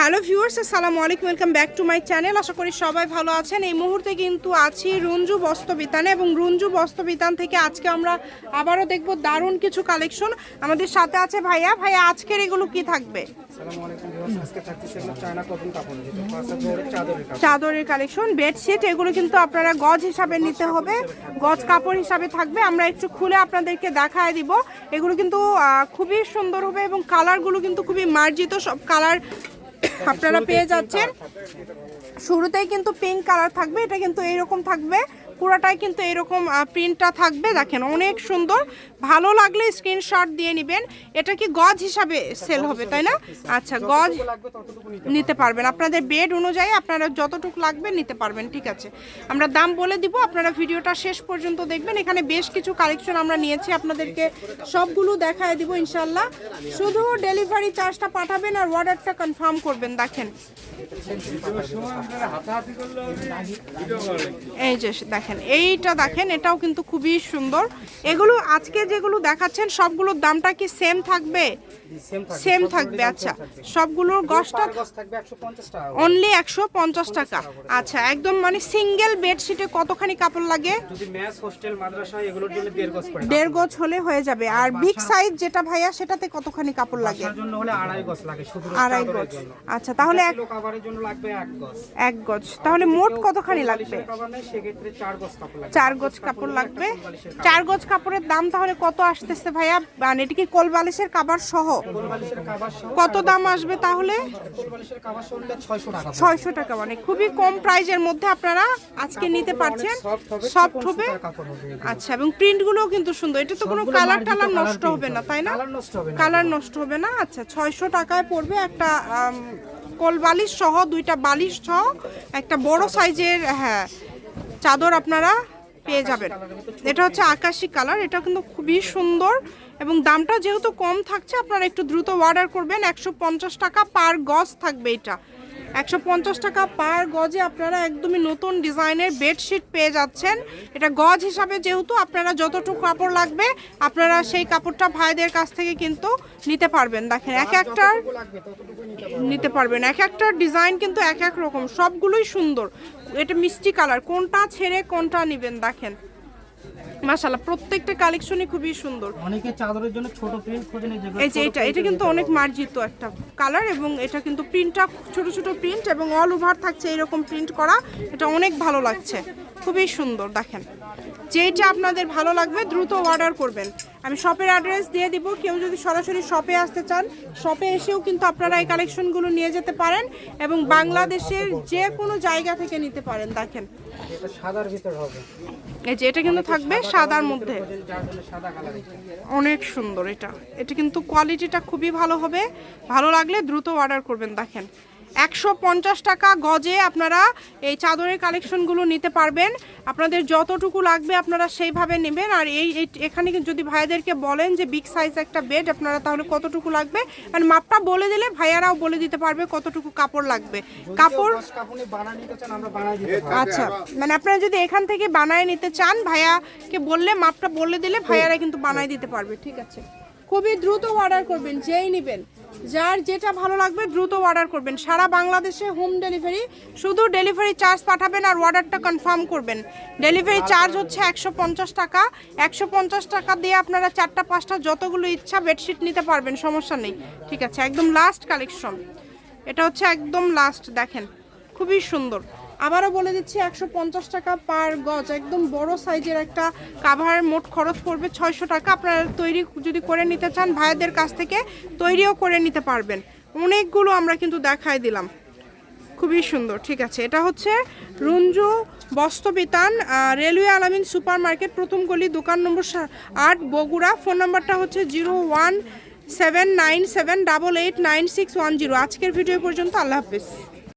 Hello viewers আসসালামু আলাইকুম welcome back to my channel. আশা করি সবাই ভালো আছেন। এই মুহূর্তে কিন্তু আছি রঞ্জু বস্ত্রবিতানে এবং রঞ্জু বস্ত্রবিতান থেকে আজকে আমরা আবারও দেখব দারুণ কিছু কালেকশন আমাদের সাথে আছে ভাইয়া। ভাইয়া আজকের এগুলো কি থাকবে? আসসালামু আলাইকুম ভিউয়ার্স আজকে থাকতেছে এগুলো চায়না কটন কাপড় যেটা পাঁচ হাজার চাদরের কাপড়। চাদরের কালেকশন বেডশিট এগুলো কিন্তু আপনারা গজ হিসাবে নিতে হবে। গজ কাপড় হিসাবে থাকবে। আমরা একটু খুলে আপনাদেরকে দেখায় দিব। এগুলো কিন্তু খুবই সুন্দর হবে এবং কালারগুলো কিন্তু খুবই মার্জিত। সব কালার আপনারা পেয়ে যাচ্ছেন। শুরুতেই কিন্তু পিঙ্ক কালার থাকবে এটা কিন্তু এইরকম থাকবে। পুরোটাই কিন্তু এরকম প্রিন্টটা থাকবে। দেখেন অনেক সুন্দর। ভালো লাগলে স্ক্রিনশট দিয়ে নেবেন। এটা কি গজ হিসাবে সেল হবে তাই না? আচ্ছা গজ নিতে পারবেন। আপনাদের বেড অনুযায়ী আপনারা যতটুকু লাগবে নিতে পারবেন ঠিক আছে? আমরা দাম বলে দিব আপনারা ভিডিওটা শেষ পর্যন্ত দেখবেন। এখানে বেশ কিছু কালেকশন আমরা নিয়েছি আপনাদেরকে। সবগুলো দেখায় দিব ইনশাল্লাহ শুধু ডেলিভারি চার্জটা পাঠাবেন আর অর্ডারটা কনফার্ম করবেন দেখেন। এই যে দেখেন এইটা দেখেন এটাও কিন্তু খুবই সুন্দর। এগুলো আজকে যেগুলো দেখাচ্ছেন সবগুলোর দামটা কি সেম থাকবে? সেম থাকবে। আচ্ছা। সবগুলোর গসটা পার থাকবে 150 টাকা অনলি একশো পঞ্চাশ টাকা। আচ্ছা একদম মানে সিঙ্গেল বেডশিটে কতখানি কাপড় লাগে? দেড় গজ পড়ে। দেড় গজ হলে হয়ে যাবে। আর বিগ সাইজ যেটা ভাইয়া সেটাতে কতখানি কাপড় লাগে? তার জন্য হলে আড়াই গজ আচ্ছা তাহলে এক কিলো কাভারের জন্য লাগবে এক গজ। তাহলে মোট কতখানি লাগবে? সেক্ষেত্রে চার লাগবে চার গজ কাপড় লাগবে। চার গজ কাপড়ের দাম তাহলে কত আসতেছে ভাইয়া? মানে এটা কি কোল বালিশের কাবার সহ? কাভার সহ কত দাম আসবে তাহলে? কোলবালিশের কাভার সহ হলে 600 টাকা। ছয়শো টাকা মানে খুবই কম প্রাইজের মধ্যে আপনারা আজকে নিতে পারছেন। সফট হবে আচ্ছা এবং প্রিন্টগুলোও কিন্তু সুন্দর। এটা তো কোনো কালার টালার নষ্ট হবে না তাই না? কালার নষ্ট হবে না আচ্ছা ছয়শো টাকায় পড়বে একটা কোল বালিশ সহ দুইটা বালিশ সহ একটা বড় সাইজের হ্যাঁ চাদর আপনারা পেয়ে যাবেন। এটা হচ্ছে আকাশি কালার এটা কিন্তু খুবই সুন্দর এবং দামটা যেহেতু কম থাকছে, আপনারা একটু দ্রুত অর্ডার করবেন। একশো পঞ্চাশ টাকা পার গজ থাকবে এটা। একশো পঞ্চাশ টাকা পার গজে আপনারা একদমই নতুন ডিজাইনের বেডশিট পেয়ে যাচ্ছেন। এটা গজ হিসাবে যেহেতু আপনারা যতটুকু কাপড় লাগবে আপনারা সেই কাপড়টা ভাইদের কাছ থেকে কিন্তু নিতে পারবেন। দেখেন এক একটার নিতে পারবেন। এক একটার ডিজাইন কিন্তু এক এক রকম সবগুলোই সুন্দর। এটা মিষ্টি কালার কোনটা ছেড়ে কোনটা নেবেন দেখেন। মাশাল্লাহ প্রত্যেকটা কালেকশনই খুবই সুন্দর। অনেকে চাদরের জন্য ছোট প্রিন্ট খোঁজেন এই যে এটা এটা কিন্তু অনেক মার্জিত একটা কালার এবং এটা কিন্তু প্রিন্টটা ছোট ছোট প্রিন্ট এবং অল ওভার থাকছে এরকম প্রিন্ট করা। এটা অনেক ভালো লাগছে। খুবই সুন্দর দেখেন। যেটা আপনাদের ভালো লাগবে দ্রুত অর্ডার করবেন। আমি শপের অ্যাড্রেস দিয়ে দিব। কেউ যদি সরাসরি শপে আসতে চান শপে এসেও কিন্তু আপনারা এই কালেকশনগুলো নিয়ে যেতে পারেন এবং বাংলাদেশের যে কোনো জায়গা থেকে নিতে পারেন দেখেন। এটা সাদার ভিতর হবে। এই যে এটা কিন্তু থাকবে সাদার মধ্যে। অনেক সুন্দর এটা। এটা কিন্তু কোয়ালিটিটা খুবই ভালো হবে। ভালো লাগলে দ্রুত অর্ডার করবেন দেখেন। একশো পঞ্চাশ টাকা গজে আপনারা এই চাদরের কালেকশনগুলো নিতে পারবেন। আপনাদের যতটুকু লাগবে আপনারা সেইভাবে নেবেন। আর এই এখানে যদি ভাইয়াদেরকে বলেন যে বিগ সাইজ একটা বেড আপনারা তাহলে কতটুকু লাগবে? মানে মাপটা বলে দিলে ভাইয়ারাও বলে দিতে পারবে কতটুকু কাপড় লাগবে। কাপড় আচ্ছা মানে আপনারা যদি এখান থেকে বানায় নিতে চান ভাইয়াকে বললে মাপটা বলে দিলে ভাইয়ারা কিন্তু বানায় দিতে পারবে ঠিক আছে? খুবই দ্রুত অর্ডার করবেন যেই নেবেন। যার যেটা ভালো লাগবে দ্রুত অর্ডার করবেন। সারা বাংলাদেশে হোম ডেলিভারি শুধু ডেলিভারি চার্জ পাঠাবেন আর অর্ডারটা কনফার্ম করবেন। ডেলিভারি চার্জ হচ্ছে একশো পঞ্চাশ টাকা। একশো পঞ্চাশ টাকা দিয়ে আপনারা চারটা, পাঁচটা যতগুলো ইচ্ছা বেডশিট নিতে পারবেন, সমস্যা নেই। ঠিক আছে, একদম লাস্ট কালেকশন এটা হচ্ছে একদম লাস্ট দেখেন, খুবই সুন্দর। আবারও বলে দিচ্ছি, একশো পঞ্চাশ টাকা পার গজ, একদম বড় সাইজের একটা কাভার, মোট খরচ পড়বে ছয়শো টাকা। আপনারা তৈরি যদি করে নিতে চান, ভাইদের কাছ থেকে তৈরিও করে নিতে পারবেন। অনেকগুলো আমরা কিন্তু দেখাই দিলাম। খুবই সুন্দর, ঠিক আছে। এটা হচ্ছে Runju Bastrabitan railway Alamin super market প্রথম গলি, দোকান নম্বর আট, বগুড়া। ফোন নাম্বারটা হচ্ছে zero one seven nine seven double eight nine six one zero. আজকের ভিডিও পর্যন্ত আল্লাহ হাফিজ।